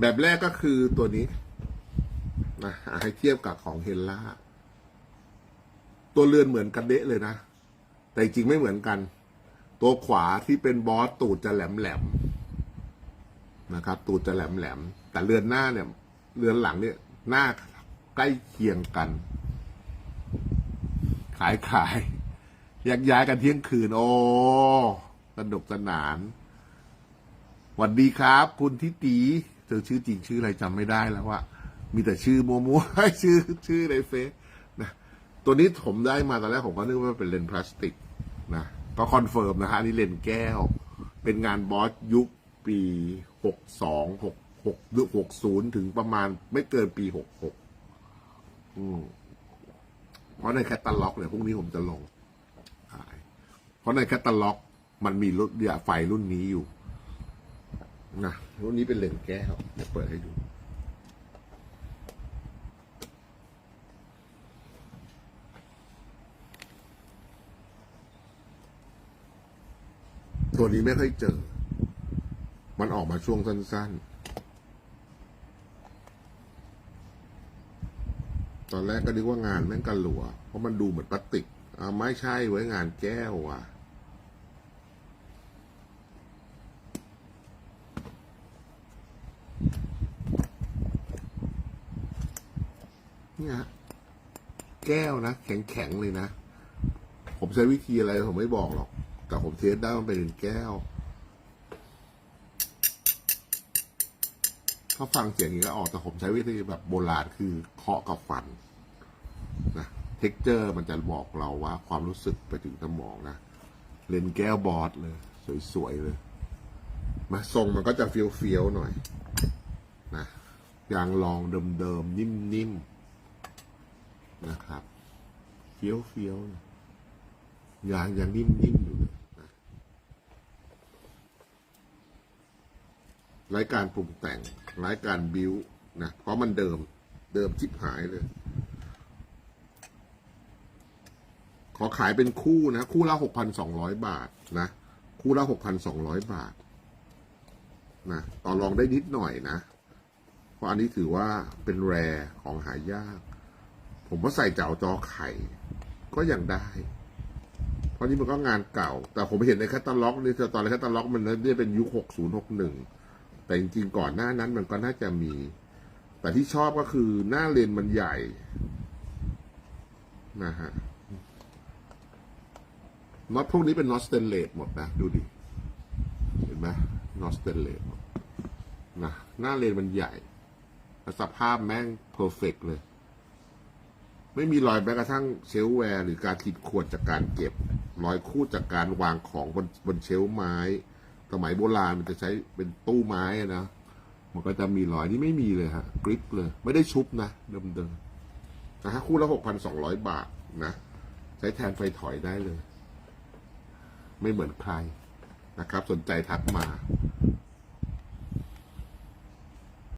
แบบแรกก็คือตัวนี้นะให้เทียบกับของเฮลล่า ตัวเรือนเหมือนกันเดะเลยนะ แต่จริงไม่เหมือนกัน ตัวขวาที่เป็นบอสตูดจะแหลมแหลมนะครับ ตูดจะแหลมแหลมแต่เรือนหน้าเนี่ย เรือนหลังเนี่ย หน้าใกล้เคียงกัน ขายขายแยกย้ายกันเที่ยงคืน โอ้สนุกสนาน หวัสดีครับ คุณทิตี เจอชื่อจริงชื่ออะไรจำไม่ได้แล้วว่ามีแต่ชื่อมัวๆชื่อชื่อในเฟซนะตัวนี้ผมได้มาตอนแรกผมก็นึกว่าเป็นเลนพลาสติกนะก็คอนเฟิร์มนะฮะอันนี่เลนแก้ว เป็นงานบอสยุคปีหกสองหกหกหรือหกศูนย์ถึงประมาณไม่เกินปีหกหกอืมเพราะในแคตตาล็อกเนี่ยพรุ่งนี้ผมจะลงขายเพราะในแคตตาล็อก มันมีรุ่นเดียไฟรุ่นนี้อยู่ นะรุ่นนี้เป็นเลนแก้วเดี๋ยวเปิดให้ดูตัวนี้ไม่ค่อยเจอ มันออกมาช่วงสั้นๆ ตอนแรกก็นึกว่างานแม่งกันหลัว เพราะมันดูเหมือนพลาสติกอ่าไม่ใช่ไว้งานแก้วอะ นี่ฮะแก้วนะ แข็งๆเลยนะ ผมใช้วิธีอะไรผมไม่บอกหรอก แต่ผมเทสได้มันเป็นแก้ว ถ้าฟังเสียงอย่างนี้ก็ออกแต่ผมใช้วิธีแบบโบราณคือเคาะกับฟันนะเท็กเจอร์มันจะบอกเราว่า ความรู้สึกไปถึงสมองนะเลนแก้วบอสเลย สวยๆเลย มาทรงมันก็จะเฟี้ยวๆหน่อยนะอย่างลองเดิมๆนิ่มๆ นะครับเฟี้ยวๆยางยังนิ่มๆอยู่เลยนะรายการปรุงแต่งรายการบิวนะเพราะมันเดิมเดิมชิบหายเลย ขอขายเป็นคู่นะ คู่ละหกพันสองร้อยบาทนะ คู่ละหกพันสองร้อยบาทนะต่อรองได้นิดหน่อยนะ เพราะอันนี้ถือว่าเป็นแรของหายาก ผมว่าใส่เจ้าจอไข่ ก็ยังได้ เพราะนี่มันก็งานเก่า แต่ผมเห็นในแคตตาล็อกนี่ตอนในแคตตาล็อกมันเนี่ยเป็นยุคหกศูนย์หกหนึ่งแต่จริงๆก่อนหน้านั้นมันก็น่าจะมี แต่ที่ชอบก็คือหน้าเลนมันใหญ่นะฮะน็อตพวกนี้เป็นน็อตสเตนเลสหมดนะ ดูดิ เห็นไหมน็อตสเตนเลสนะหน้าเลนมันใหญ่แล้วสภาพแม่งเพอร์เฟกเลย ไม่มีรอยแม้กระทั่งเชลแวร์หรือการขีดขวนจากการเก็บรอยคูดจากการวางของบนบนเชลไม้ สมัยโบราณมันจะใช้เป็นตู้ไม้นะมันก็จะมีรอยนี่ไม่มีเลยฮะกริปเลย ไม่ได้ชุบนะเดิมๆนะฮะคู่ละหกพันสองร้อยบาทนะใช้แทนไฟถอยได้เลย ไม่เหมือนใครนะครับ สนใจทักมา